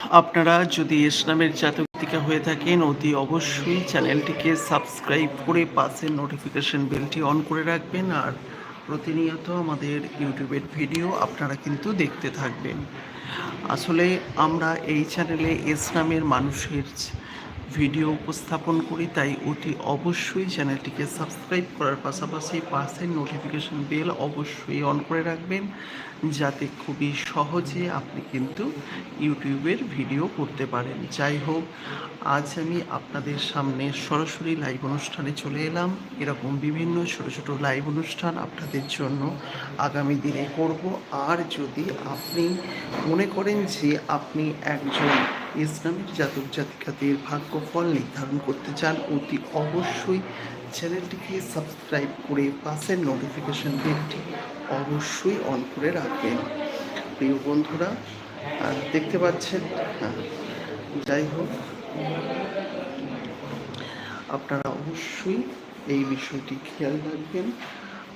আপনারা যদি ইসলামের জাতকতিকা হয়ে থাকেন, অতি অবশ্যই চ্যানেলটিকে সাবস্ক্রাইব করে পাশের নোটিফিকেশন বেলটি অন করে রাখবেন। আর প্রতিনিয়ত আমাদের ইউটিউবের ভিডিও আপনারা কিন্তু দেখতে থাকবেন। আসলে আমরা এই চ্যানেলে ইসলামের মানুষের ভিডিও উপস্থাপন করি, তাই অতি অবশ্যই চ্যানেলটিকে সাবস্ক্রাইব করার পাশাপাশি পাশের নোটিফিকেশন বেল অবশ্যই অন করে রাখবেন, যাতে খুবই সহজে আপনি কিন্তু ইউটিউবের ভিডিও করতে পারেন। যাই হোক, আজ আমি আপনাদের সামনে সরাসরি লাইভ অনুষ্ঠানে চলে এলাম। এরকম বিভিন্ন ছোট ছোট লাইভ অনুষ্ঠান আপনাদের জন্য আগামী দিনে করব। আর যদি আপনি মনে করেন যে আপনি একজন ইসলামিক জাতক জাতিকাদের ভাগ্যফল নির্ধারণ করতে চান অতি অবশ্যই চ্যানেলটিকে সাবস্ক্রাইব করে পাশের নোটিফিকেশন বেলটি অবশ্যই অন করে রাখবেন। প্রিয় বন্ধুরা দেখতে পাচ্ছেন হ্যাঁ যাই হোক, আপনারা অবশ্যই এই বিষয়টি খেয়াল রাখবেন।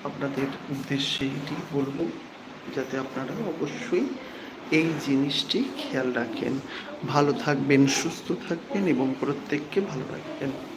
আপনাদের উদ্দেশ্যে এটি বলব, যাতে আপনারা অবশ্যই এই জিনিসটি খেয়াল রাখেন। ভালো থাকবেন সুস্থ থাকবেন এবং প্রত্যেককে ভালো রাখবেন।